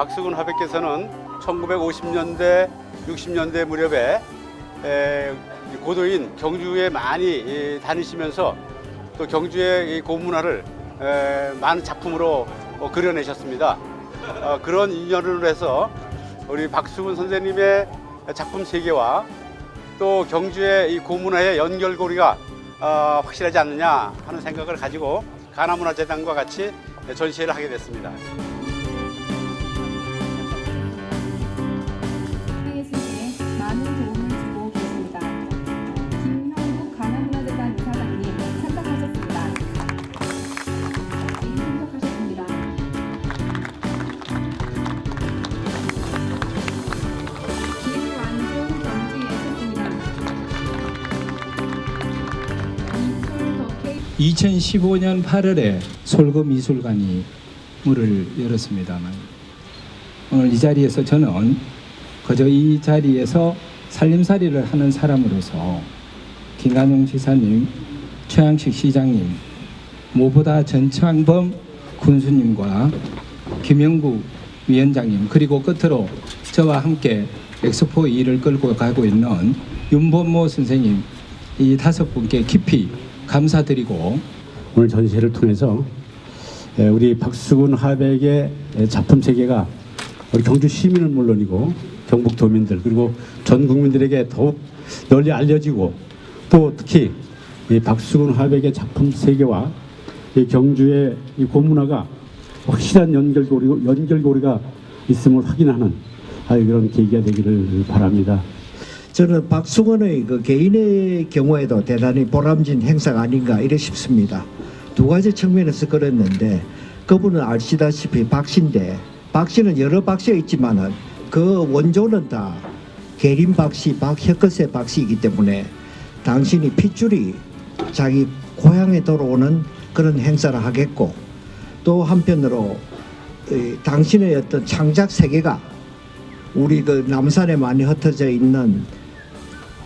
박수근 화백께서는 1950년대, 60년대 무렵에 에, 고도인 경주에 많이 이, 다니시면서 또 경주의 이 고문화를 에, 많은 작품으로 어, 그려내셨습니다. 어, 그런 인연으로 해서 우리 박수근 선생님의 작품 세계와 또 경주의 이 고문화의 연결고리가 어, 확실하지 않느냐 하는 생각을 가지고 가나문화재단과 같이 전시회를 하게 됐습니다. 2015년 8월에 솔고 미술관이 문을 열었습니다만 오늘 이 자리에서 저는 그저 이 자리에서 살림살이를 하는 사람으로서 김관용 지사님, 최양식 시장님, 무보다 전창범 군수님과 김영국 위원장님 그리고 끝으로 저와 함께 엑스포 일을 끌고 가고 있는 윤범모 선생님 이 다섯 분께 깊이 감사드리고 오늘 전시회를 통해서 에, 우리 박수근 하백의 에, 작품 세계가 우리 경주 시민은 물론이고 경북 도민들 그리고 전 국민들에게 더욱 널리 알려지고 또 특히 이 박수근 하백의 작품 세계와 이 경주의 이 고문화가 확실한 연결고리 연결고리가 있음을 확인하는 아, 그런 계기가 되기를 바랍니다. 저는 박수건의 그 개인의 경우에도 대단히 보람진 행사가 아닌가 이래 싶습니다. 두 가지 측면에서 그랬는데 그분은 아시다시피 박씨인데 박씨는 여러 박씨가 있지만은 그 원조는 다 계림 박씨, 박혁거세 박씨이기 때문에 당신이 핏줄이 자기 고향에 돌아오는 그런 행사를 하겠고 또 한편으로 이 당신의 어떤 창작 세계가 우리 그 남산에 많이 흩어져 있는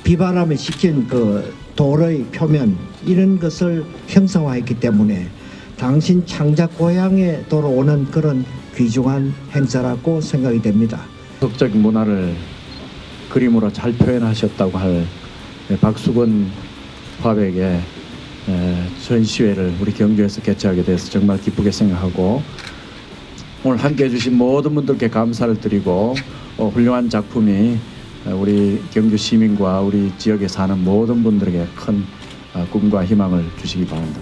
비바람에 식힌 그 돌의 표면 이런 것을 형상화했기 때문에 당신 창작 고향에 돌아오는 그런 귀중한 행사라고 생각이 됩니다. 적적인 문화를 그림으로 잘 표현하셨다고 할 박수건 화백의 에, 전시회를 우리 경주에서 개최하게 돼서 정말 기쁘게 생각하고 오늘 함께 해 주신 모든 분들께 감사를 드리고 어, 훌륭한 작품이 어, 우리 경주 시민과 우리 지역에 사는 모든 분들에게 큰 어, 꿈과 희망을 주시기 바랍니다.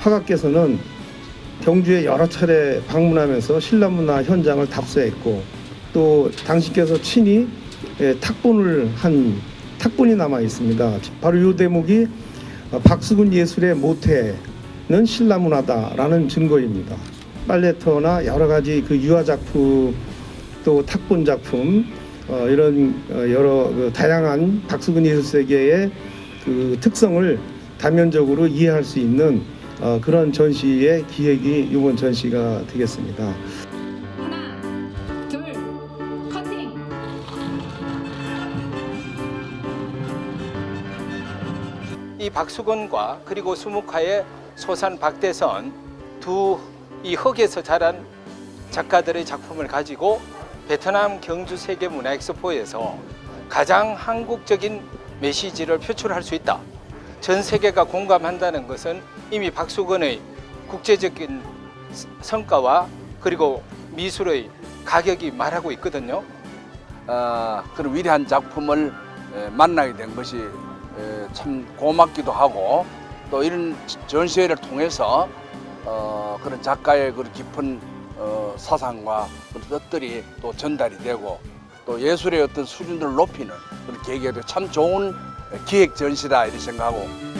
화가께서는 경주에 여러 차례 방문하면서 신라 문화 현장을 답사했고 또 당신께서 친히 예, 탁본을 한 탁본이 남아 있습니다. 바로 이 대목이 어, 박수근 예술의 모태는 신라문화다라는 증거입니다. 빨래터나 여러 가지 그 유화 작품 또 탁본 작품 어, 이런 어, 여러 그 다양한 박수근 예술 세계의 그 특성을 다면적으로 이해할 수 있는 어, 그런 전시의 기획이 이번 전시가 되겠습니다. 박수건과 그리고 수묵화의 소산 박대선 두 이 흙에서 자란 작가들의 작품을 가지고 베트남 경주 세계 문화 엑스포에서 가장 한국적인 메시지를 표출할 수 있다. 전 세계가 공감한다는 것은 이미 박수건의 국제적인 성과와 그리고 미술의 가격이 말하고 있거든요. 어, 그런 위대한 작품을 에, 만나게 된 것이 에, 참 고맙기도 하고 또 이런 전시회를 통해서 어, 그런 작가의 그런 깊은 어, 사상과 그런 뜻들이 또 전달이 되고 또 예술의 어떤 수준을 높이는 그런 계기가 되고 참 좋은 기획 전시다 이렇게 생각하고